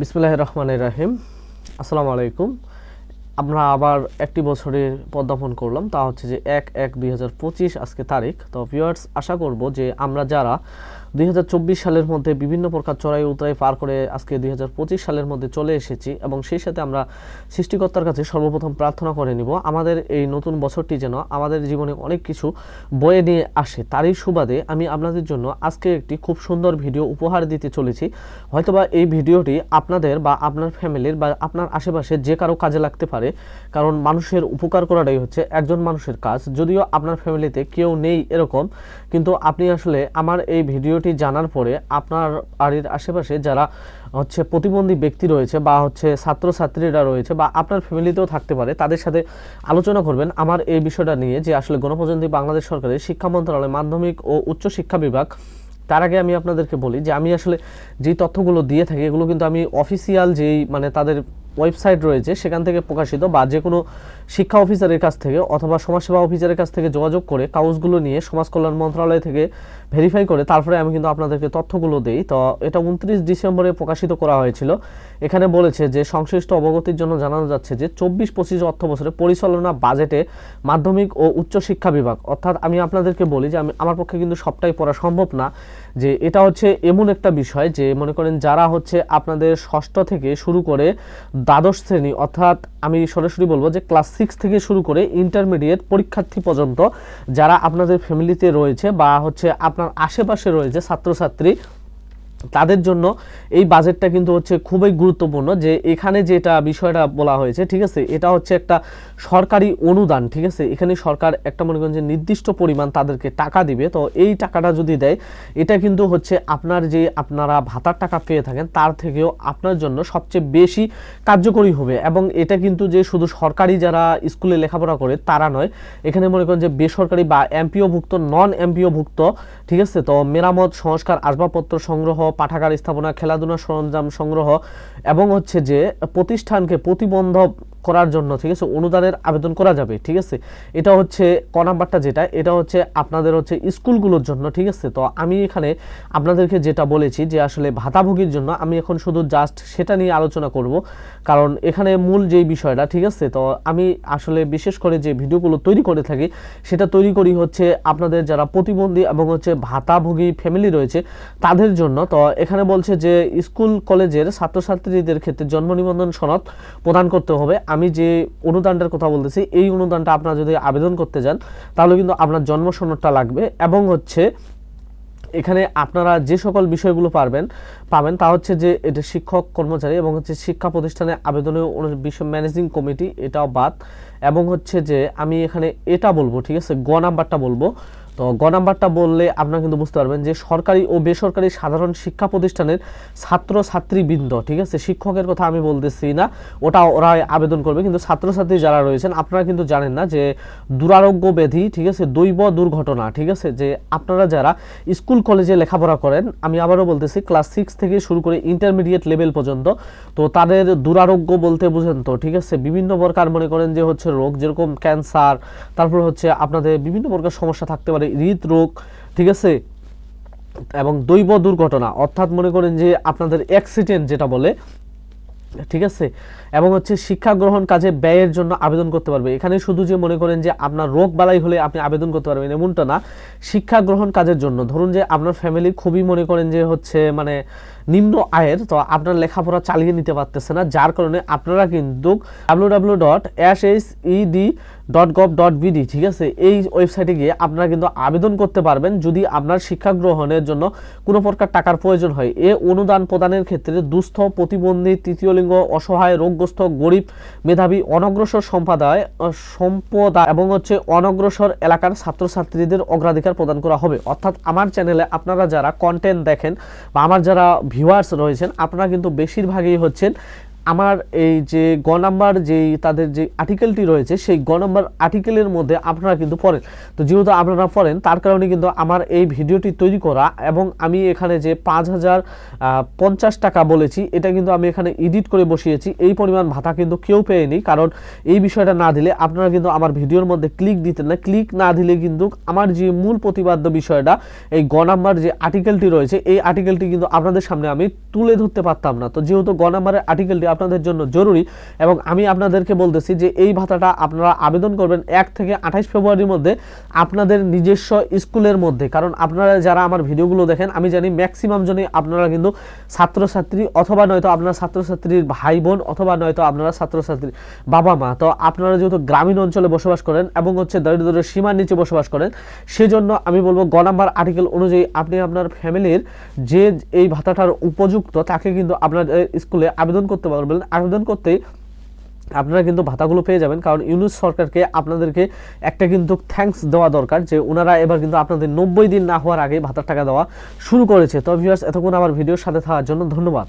বিসমুল্লাহ রহমান রাহিম। আসসালামু আলাইকুম। আমরা আবার একটি বছরে পদ্মাপন করলাম, তা হচ্ছে যে এক এক দুই আজকে তারিখ। তো ভিউয়ার্স আশা করব যে আমরা যারা দুই হাজার চব্বিশ সালের মধ্যে বিভিন্ন প্রকার চড়াই উতরাই পার করে আজকে দুই হাজার পঁচিশ সালের মধ্যে চলে এসেছি এবং সেই সাথে আমরা সৃষ্টিকর্তার কাছে সর্বপ্রথম প্রার্থনা করে নিব। আমাদের এই নতুন বছরটি যেন আমাদের জীবনে অনেক কিছু বয়ে নিয়ে আসে, তারই সুবাদে আমি আপনাদের জন্য আজকে একটি খুব সুন্দর ভিডিও উপহার দিতে চলেছি। হয়তোবা এই ভিডিওটি আপনাদের বা আপনার ফ্যামিলির বা আপনার আশেপাশে যে কারও কাজে লাগতে পারে, কারণ মানুষের উপকার করাটাই হচ্ছে একজন মানুষের কাজ। যদিও আপনার ফ্যামিলিতে কেউ নেই এরকম, কিন্তু আপনি আসলে আমার এই ভিডিওটি জানার পরে আপনার বাড়ির আশেপাশে যারা হচ্ছে প্রতিবন্ধী ব্যক্তি রয়েছে বা হচ্ছে ছাত্রছাত্রীরা রয়েছে বা আপনার ফ্যামিলিতেও থাকতে পারে, তাদের সাথে আলোচনা করবেন। আমার এই বিষয়টা নিয়ে যে আসলে গণপ্রজাতন্ত্রী বাংলাদেশ সরকারের শিক্ষা মন্ত্রণালয়, মাধ্যমিক ও উচ্চ শিক্ষা বিভাগ, তার আগে আমি আপনাদেরকে বলি যে আমি আসলে যেই তথ্যগুলো দিয়ে থাকি, এগুলো কিন্তু আমি অফিসিয়াল যেই মানে তাদের ওয়েবসাইট রয়েছে, সেখান থেকে প্রকাশিত বা যে কোনো শিক্ষা অফিসারের কাছ থেকে অথবা সমাজসেবা অফিসারের কাছ থেকে যোগাযোগ করে কাগজগুলো নিয়ে সমাজ কল্যাণ মন্ত্রণালয় থেকে ভেরিফাই করে, তারপরে আমি কিন্তু আপনাদেরকে তথ্যগুলো দেই। তো এটা উনত্রিশ ডিসেম্বরে প্রকাশিত করা হয়েছিল। এখানে বলেছে যে সংশ্লিষ্ট অবগতির জন্য জানানো যাচ্ছে যে চব্বিশ পঁচিশ অর্থ বছরে পরিচালনা বাজেটে মাধ্যমিক ও উচ্চ শিক্ষা বিভাগ, অর্থাৎ আমি আপনাদেরকে বলি যে আমি, আমার পক্ষে কিন্তু সবটাই পড়া সম্ভব না, যে এটা হচ্ছে এমন একটা বিষয় যে মনে করেন যারা হচ্ছে আপনাদের ষষ্ঠ থেকে শুরু করে দ্বাদশ শ্রেণি, অর্থাৎ আমি সরাসরি বলব যে ক্লাস সিক্স থেকে শুরু করে ইন্টারমিডিয়েট পরীক্ষার্থী পর্যন্ত যারা আপনাদের ফ্যামিলিতে রয়েছে বা হচ্ছে আপনার আশেপাশে রয়েছে ছাত্রছাত্রী তাদের জন্য এই বাজেটটা কিন্তু হচ্ছে খুবই গুরুত্বপূর্ণ যে এখানে যেটা বিষয়টা বলা হয়েছে, ঠিক আছে, এটা হচ্ছে একটা সরকারি অনুদান, ঠিক আছে, এখানে সরকার একটা মনে করেন যে নির্দিষ্ট পরিমাণ তাদেরকে টাকা দিবে, তো এই টাকাটা যদি দেয়, এটা কিন্তু হচ্ছে আপনার যে আপনারা ভাতার টাকা পেয়ে থাকেন, তার থেকেও আপনার জন্য সবচেয়ে বেশি কার্যকরী হবে এবং এটা কিন্তু যে শুধু সরকারি যারা স্কুলে লেখাপড়া করে, তারা নয়, এখানে মনে করেন যে বেসরকারি বা এমপিওভুক্ত নন এমপিওভুক্ত ঠিক আছে, তো মেরামত, সংস্কার, আসবাবপত্র সংগ্রহ পাঠাগার স্থাপনা খেলাধুলা সরঞ্জাম সংগ্রহ এবং হচ্ছে যে প্রতিষ্ঠানকে প্রতিবন্ধ করার জন্য, ঠিক আছে? অনুদানের আবেদন করা যাবে, ঠিক আছে? এটা হচ্ছে ক নাম্বারটা যেটা, এটা হচ্ছে আপনাদের হচ্ছে স্কুলগুলোর জন্য, ঠিক আছে? তো আমি এখানে আপনাদেরকে যেটা বলেছি যে আসলে ভাতাভোগীর জন্য আমি এখন শুধু জাস্ট সেটা নিয়ে আলোচনা করব। কারণ এখানে মূল যেই বিষয়টা, ঠিক আছে? তো আমি আসলে বিশেষ করে যে ভিডিওগুলো তৈরি করে থাকি, সেটা তৈরি করি হচ্ছে আপনাদের যারা প্রতিবন্ধী এবং হচ্ছে ভাতাভোগী ফ্যামিলি রয়েছে, তাদের জন্য। তো এখানে বলছে যে স্কুল, কলেজের ছাত্রছাত্রীদের ক্ষেত্রে জন্ম নিবন্ধন সনদ প্রদান করতে হবে। আমি যে অনুদানটার কথা বলতেছি, এই অনুদানটা আপনারা যদি আবেদন করতে যান, তাহলে কিন্তু আপনার জন্ম সনদটা লাগবে এবং হচ্ছে এখানে আপনারা যে সকল বিষয়গুলো পারবেন, পাবেন তা হচ্ছে যে এটা শিক্ষক, কর্মচারী এবং হচ্ছে শিক্ষা প্রতিষ্ঠানে আবেদনের বিশ্ব ম্যানেজিং কমিটি, এটাও বাদ এবং হচ্ছে যে আমি এখানে এটা বলব, ঠিক আছে? গ নাম্বারটা বলব। তো গ নাম্বারটা বললে আপনারা কিন্তু বুঝতে পারবেন যে সরকারি ও বেসরকারি সাধারণ শিক্ষা প্রতিষ্ঠানের ছাত্র ছাত্রীবৃন্দ ঠিক আছে? শিক্ষকের কথা আমি বলতেছি না, ওটা ওরা আবেদন করবে। কিন্তু ছাত্রছাত্রী যারা রয়েছেন, আপনারা কিন্তু জানেন না যে দুরারোগ্য ব্যাধি, ঠিক আছে, দৈব দুর্ঘটনা, ঠিক আছে? যে আপনারা যারা স্কুল, কলেজে লেখাপড়া করেন, আমি আবারও বলতেছি, ক্লাস সিক্স থেকে শুরু করে ইন্টারমিডিয়েট লেভেল পর্যন্ত, তো তাদের দুরারোগ্য বলতে বুঝেন তো, ঠিক আছে? বিভিন্ন প্রকার মনে করেন যে হচ্ছে রোগ, যেরকম ক্যান্সার, তারপর হচ্ছে আপনাদের বিভিন্ন প্রকার সমস্যা থাকতে পারে হৃদরোগ, ঠিক আছে? এবং দৈব দুর্ঘটনা, অর্থাৎ মনে করেন যে আপনাদের অ্যাক্সিডেন্ট যেটা বলে, ঠিক আছে? এবং হচ্ছে শিক্ষা গ্রহণ কাজে ব্যয়ের জন্য আবেদন করতে পারবে। এখানে শুধু যে মনে করেন যে আপনার রোগ বালাই হলে আপনি আবেদন করতে পারবেন, এমনটা না। শিক্ষা গ্রহণ কাজের জন্য। ধরুন যে আপনার ফ্যামিলি খুবই মনে করেন যে হচ্ছে মানে নিম্ন আয়ের তো আপনার লেখাপড়া চালিয়ে নিতে পারতেছে না যার কারণে আপনারা কিন্তু W dot dot gov dot BD ঠিক আছে এই ওয়েবসাইটে গিয়ে আপনারা কিন্তু আবেদন করতে পারবেন যদি আপনার শিক্ষা গ্রহণের জন্য কোনো প্রকার টাকার প্রয়োজন হয়। এ অনুদান প্রদানের ক্ষেত্রে দুস্থ প্রতিবন্ধী তৃতীয় লিঙ্গ অসহায় রোগগ্রস্ত গরিব মেধাবী অনগ্রসর সম্প্রদায় আহ, সম্প্রদায় এবং হচ্ছে অনগ্রসর এলাকার ছাত্রছাত্রীদের অগ্রাধিকার প্রদান করা হবে। অর্থাৎ আমার চ্যানেলে আপনারা যারা কন্টেন্ট দেখেন বা আমার যারা ভিউয়ার্স রয়েছেন আপনারা কিন্তু বেশিরভাগই হচ্ছেন আমার এই যে গ নাম্বার যেই তাদের যে আর্টিকেলটি রয়েছে, সেই গ নাম্বার আর্টিকেলের মধ্যে আপনারা কিন্তু পড়েন। তো যেহেতু আপনারা পড়েন, তার কারণে কিন্তু আমার এই ভিডিওটি তৈরি করা এবং আমি এখানে যে পাঁচ হাজার পঞ্চাশ টাকা বলেছি, এটা কিন্তু আমি এখানে এডিট করে বসিয়েছি। এই পরিমাণ ভাতা কিন্তু কেউ পেয়নি, কারণ এই বিষয়টা না দিলে আপনারা কিন্তু আমার ভিডিওর মধ্যে ক্লিক দিতেন না। ক্লিক না দিলে কিন্তু আমার যে মূল প্রতিবাদ্য বিষয়টা, এই গ নাম্বার যে আর্টিকেলটি রয়েছে, এই আর্টিকেলটি কিন্তু আপনাদের সামনে আমি তুলে ধরতে পারতাম না। তো যেহেতু গ নাম্বারের আর্টিকেলটি আপনাদের জন্য জরুরি এবং আমি আপনাদেরকে বলতেছি যে এই ভাতাটা আপনারা আবেদন করবেন এক থেকে আঠাইশ ফেব্রুয়ারির মধ্যে আপনাদের নিজস্ব স্কুলের মধ্যে। কারণ আপনারা যারা আমার ভিডিওগুলো দেখেন, আমি জানি ম্যাক্সিমাম জনই আপনারা কিন্তু ছাত্রছাত্রী অথবা নয়তো আপনার ছাত্রছাত্রীর ভাই বোন অথবা নয়তো আপনারা ছাত্রছাত্রীর বাবা মা। তো আপনারা যেহেতু গ্রামীণ অঞ্চলে বসবাস করেন এবং হচ্ছে দরিদ্রের সীমার নিচে বসবাস করেন, সেজন্য আমি বলব গ নাম্বার আর্টিকেল অনুযায়ী আপনি আপনার ফ্যামিলির যে এই ভাতাটার উপযুক্ত, তাকে কিন্তু আপনার স্কুলে আবেদন করতে পারবেন। আবেদন করতে আপনারা কিন্তু ভাতাগুলো পেয়ে যাবেন। কারণ ইউনুস সরকারকে আপনাদেরকে একটা কিন্তু থ্যাঙ্কস দেওয়া দরকার যে ওনারা এবার কিন্তু আপনাদের নব্বই দিন না হওয়ার আগে ভাতার টাকা দেওয়া শুরু করেছে। তো ভিউয়ার্স এতক্ষণ আমার ভিডিওর সাথে থাকার জন্য ধন্যবাদ।